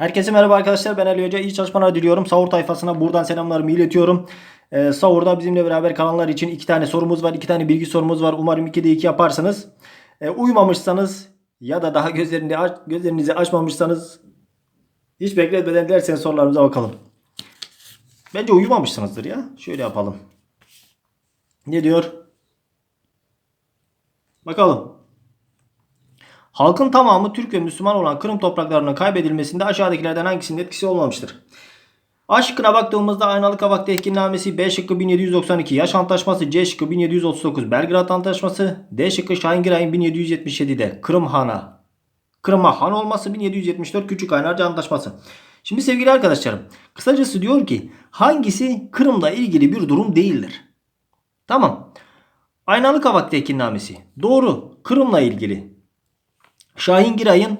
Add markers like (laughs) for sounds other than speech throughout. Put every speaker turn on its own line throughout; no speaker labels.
Herkese merhaba arkadaşlar ben Ali Hoca. İyi çalışmalar diliyorum. Sahur tayfasına buradan selamlarımı iletiyorum. Ee, Sahur'da bizimle beraber kalanlar için iki tane sorumuz var. iki tane bilgi sorumuz var. Umarım 2'de 2 yaparsınız. Ee, uyumamışsanız ya da daha gözlerini aç, gözlerinizi açmamışsanız hiç bekletmeden derseniz sorularımıza bakalım. Bence uyumamışsınızdır ya. Şöyle yapalım. Ne diyor? Bakalım. Halkın tamamı Türk ve Müslüman olan Kırım topraklarının kaybedilmesinde aşağıdakilerden hangisinin etkisi olmamıştır? A şıkkına baktığımızda Aynalı Kavak Tehkinnamesi, B şıkkı 1792 Yaş Antlaşması, C şıkkı 1739 Belgrad Antlaşması, D şıkkı Şahingiray'ın 1777'de Kırım Han'a Kırım'a Han olması 1774 Küçük Kaynarca Antlaşması. Şimdi sevgili arkadaşlarım kısacası diyor ki hangisi Kırım'la ilgili bir durum değildir? Tamam. Aynalı Kavak Tehkinnamesi. Doğru. Kırım'la ilgili. Şahin Giray'ın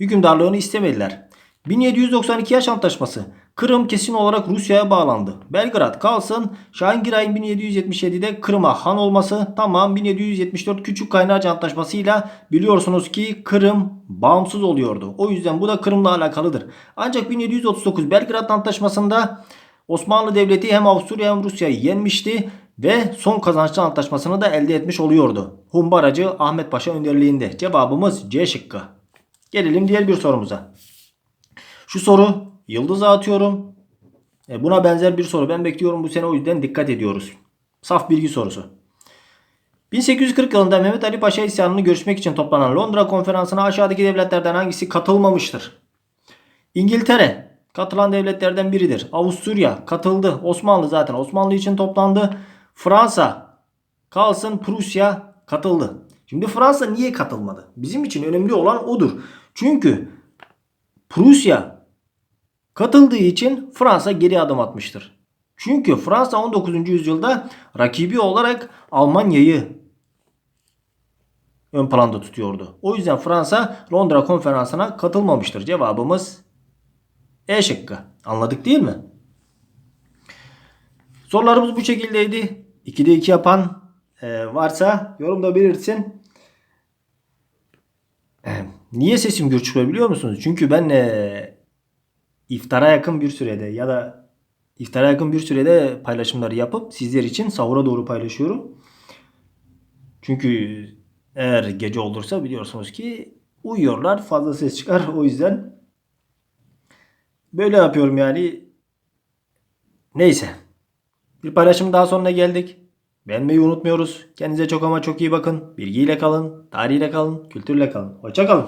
hükümdarlığını istemediler. 1792 Yaş Antlaşması. Kırım kesin olarak Rusya'ya bağlandı. Belgrad kalsın. Şahin Giray'ın 1777'de Kırım'a han olması. Tamam 1774 Küçük Kaynarca Antlaşması'yla biliyorsunuz ki Kırım bağımsız oluyordu. O yüzden bu da Kırım'la alakalıdır. Ancak 1739 Belgrad Antlaşması'nda Osmanlı Devleti hem Avusturya hem Rusya'yı yenmişti ve son kazançlı antlaşmasını da elde etmiş oluyordu. Humbaracı Ahmet Paşa önderliğinde. Cevabımız C şıkkı. Gelelim diğer bir sorumuza. Şu soru yıldıza atıyorum. E, buna benzer bir soru ben bekliyorum bu sene o yüzden dikkat ediyoruz. Saf bilgi sorusu. 1840 yılında Mehmet Ali Paşa isyanını görüşmek için toplanan Londra konferansına aşağıdaki devletlerden hangisi katılmamıştır? İngiltere katılan devletlerden biridir. Avusturya katıldı. Osmanlı zaten Osmanlı için toplandı. Fransa kalsın Prusya katıldı. Şimdi Fransa niye katılmadı? Bizim için önemli olan odur. Çünkü Prusya katıldığı için Fransa geri adım atmıştır. Çünkü Fransa 19. yüzyılda rakibi olarak Almanya'yı ön planda tutuyordu. O yüzden Fransa Londra konferansına katılmamıştır. Cevabımız E şıkkı. Anladık değil mi? Sorularımız bu şekildeydi. 2'de 2 yapan e, varsa yorumda belirtsin. E, niye sesim gür çıkıyor biliyor musunuz? Çünkü ben e, iftara yakın bir sürede ya da iftara yakın bir sürede paylaşımları yapıp sizler için sahura doğru paylaşıyorum. Çünkü eğer gece olursa biliyorsunuz ki uyuyorlar fazla ses çıkar (laughs) o yüzden böyle yapıyorum yani. Neyse. Bir paylaşım daha sonuna geldik. Beğenmeyi unutmuyoruz. Kendinize çok ama çok iyi bakın. Bilgiyle kalın, tarihiyle kalın, kültürle kalın. Hoşça kalın.